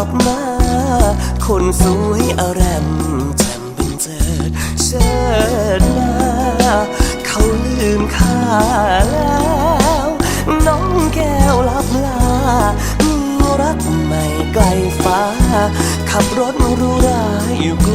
อบมา คนสวยอารมแจ่มเป็นเจิดเชิดหน้า เขาลืมค่าแล้ว น้องแก้วลับลา มีรักใหม่ไกลฟ้า ขับรถรู้ราอยู่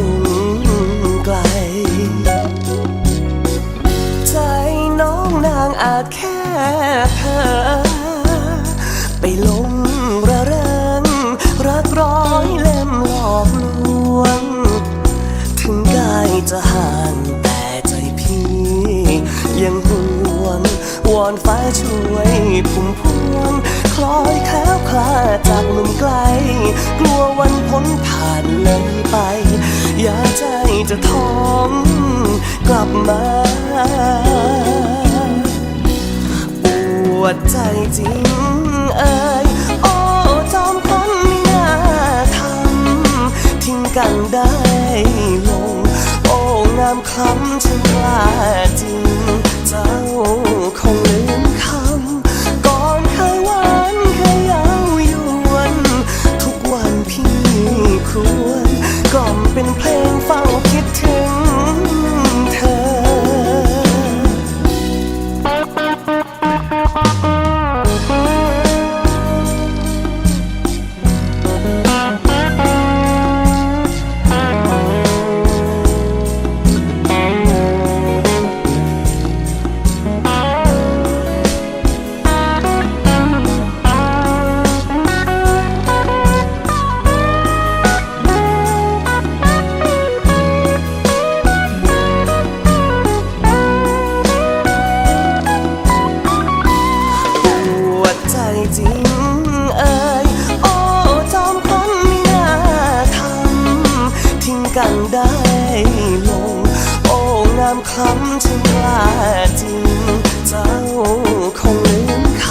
จะห่างแต่ใจพี่ ยังห่วงวอนฟ้าช่วยพุ่มพวงคล้อยแคล้วคลาจากหนุ่มไกล กลัววันพ้นผ่านเลยไป อย่าใจจะท้องกลับมาปวดใจจริงเอ่ยโอ้จอมพลไม่น่าทำทิ้งกันได้ลง งามคล้ำฉันว่าจริง เจ้าคงลืมคำก่อนเคยหวานเคยยาวยวน ทุกวันพี่ควรกล่อมเป็นเพลง คำฉันว่าจริง เจ้าคงลืมค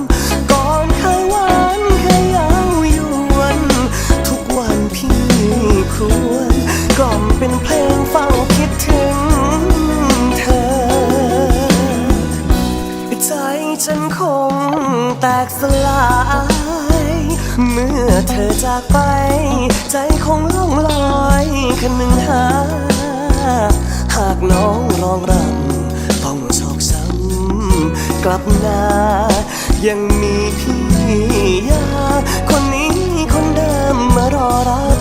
ำ ก่อนเคยหวานเคยเย้ายวน ทุกวันพี่ควรกล่อมเป็นเพลงเฝ้าคิดถึงเธอ ใจฉันคงแตกสลายเมื่อเธอจากไป ใจคงล่องลอยคันหนึ่ง กลับนา ยังมีพี่ยาคนนี้คนเดิมมารอรับ